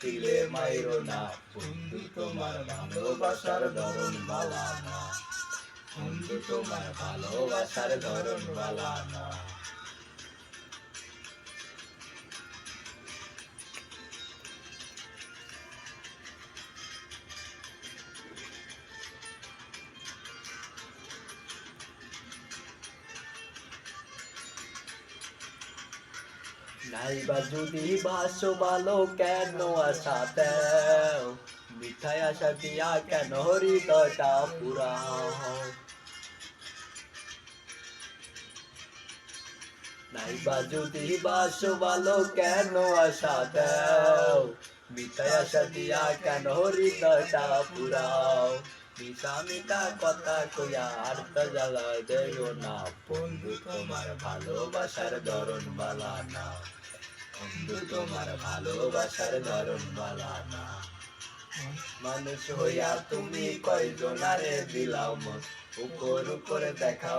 তিলে মাইরো না বন্ধু তোমার ভালোবাসার ধরন বালা না বন্ধু তোমার ভালোবাসার ধরন বালা না নাইবা যদি বাসো ভালো কেন আশা মিঠাই আশা দিয়া কেন হৃদয়টা পুরা নাইবা যদি বাসো ভালো কেন আশা দেও? মিঠাই আশা দিয়া কেন হৃদয়টা পুরাও? মিঠা মিঠা কথা কইয়া আর তো জ্বালা দেও না। বন্ধু, তোমার ভালোবাসার ধরন বালা না। বন্ধু তোমার ভালোবাসার ধরন বালানা মানুষ হইয়া তুমি কয়জনারে দিলাও মন উপর উপরে দেখাও